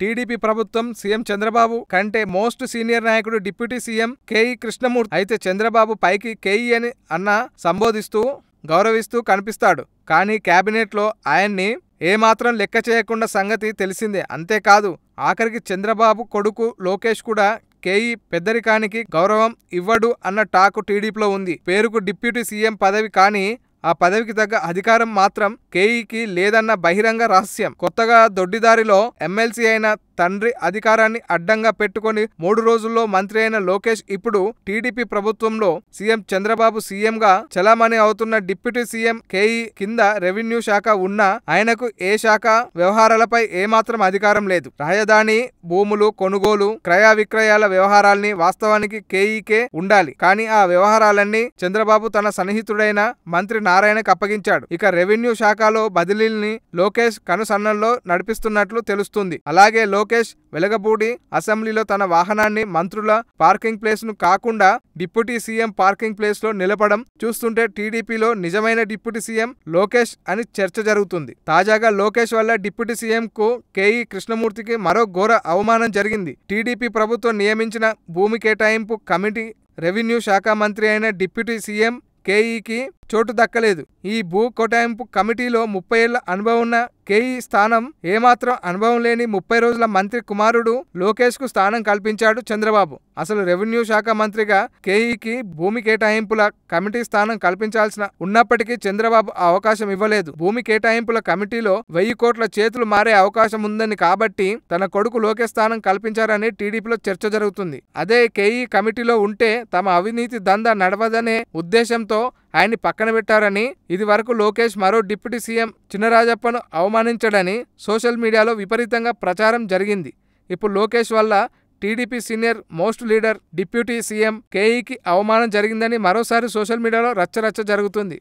TDP ప్రభుత్వం CM Chandrababu కంటే most senior నాయకుడు డిప్యూటీ సీఎం కేఈ కృష్ణమూర్తి అయితే చంద్రబాబు పైకి కేఈ అని అన్న సంబోధిస్తూ గౌరవిస్తూ కనిపిస్తాడు. కానీ కేబినెట్లో ఆయన్ని ఏమాత్రం లెక్క చేయకుండా సంగతి తెలిసిందే. అంతేకాదు ఆఖరికి చంద్రబాబు కొడుకు లోకేష్ కూడా కేఈ పెద్దరికానికి గౌరవం ఇవ్వడు అన్న టాకు టీడీపీలో ఉంది. పేరుకు డిప్యూటీ సీఎం పదవి కానీ ఆ పదవికి తగ్గ అధికారం మాత్రం కేఈకి లేదన్న బహిరంగ రహస్యం. కొత్తగా దొడ్డిదారిలో ఎమ్మెల్సీ అయిన తండ్రి అధికారాన్ని అడ్డంగా పెట్టుకుని మూడు రోజుల్లో మంత్రి అయిన లోకేష్ ఇప్పుడు టీడీపీ ప్రభుత్వంలో సీఎం చంద్రబాబు సీఎంగా చలామణి అవుతున్న డిప్యూటీ సీఎం కేఈ కింద రెవెన్యూ శాఖ ఉన్నా ఆయనకు ఏ శాఖ వ్యవహారాలపై ఏమాత్రం అధికారం లేదు. రాజధాని భూములు కొనుగోలు క్రయ విక్రయాల వ్యవహారాల్ని వాస్తవానికి కేఈకే ఉండాలి. కానీ ఆ వ్యవహారాలన్నీ చంద్రబాబు తన సన్నిహితుడైన మంత్రి నారాయణకు అప్పగించాడు. ఇక రెవెన్యూ శాఖలో బదిలీల్ని లోకేష్ కనుసన్నల్లో నడిపిస్తున్నట్లు తెలుస్తుంది. అలాగే లోకేష్ వెలగబూడి అసెంబ్లీలో తన వాహనాన్ని మంత్రుల పార్కింగ్ ప్లేస్ను కాకుండా డిప్యూటీ సీఎం పార్కింగ్ ప్లేస్లో నిలపడం చూస్తుంటే టీడీపీలో నిజమైన డిప్యూటీ సీఎం లోకేష్ అని చర్చ జరుగుతుంది. తాజాగా లోకేష్ వల్ల డిప్యూటీ సీఎం కు కేఈ కృష్ణమూర్తికి మరో ఘోర అవమానం జరిగింది. టీడీపీ ప్రభుత్వం నియమించిన భూమి కేటాయింపు కమిటీ రెవెన్యూ శాఖ మంత్రి అయిన డిప్యూటీ సీఎం కేఈకి చోటు దక్కలేదు. ఈ భూ కొటాయింపు కమిటీలో ముప్పై ఏళ్ళ అనుభవం ఉన్న కేఈ స్థానం ఏమాత్రం అనుభవం లేని ముప్పై రోజుల మంత్రి కుమారుడు లోకేష్కు స్థానం కల్పించాడు చంద్రబాబు. అసలు రెవెన్యూ శాఖ మంత్రిగా కేఈకి భూమి కేటాయింపుల కమిటీ స్థానం కల్పించాల్సిన ఉన్నప్పటికీ చంద్రబాబు ఆ అవకాశం ఇవ్వలేదు. భూమి కేటాయింపుల కమిటీలో వెయ్యి కోట్ల చేతులు మారే అవకాశం ఉందని కాబట్టి తన కొడుకు లోకేష్ స్థానం కల్పించారని టీడీపీలో చర్చ జరుగుతుంది. అదే కేఈ కమిటీలో ఉంటే తమ అవినీతి దందా నడవదనే ఉద్దేశంతో ఆయన్ని పక్కన పెట్టారని ఇది వరకు లోకేష్ మరో డిప్యూటీ సీఎం చినరాజప్పను అవమానించడని సోషల్ మీడియాలో విపరీతంగా ప్రచారం జరిగింది. ఇప్పుడు లోకేష్ వల్ల TDP senior most leader deputy CM కేఈకి అవమానం జరిగిందని మరోసారి సోషల్ మీడియాలో రచ్చరచ్చ జరుగుతుంది.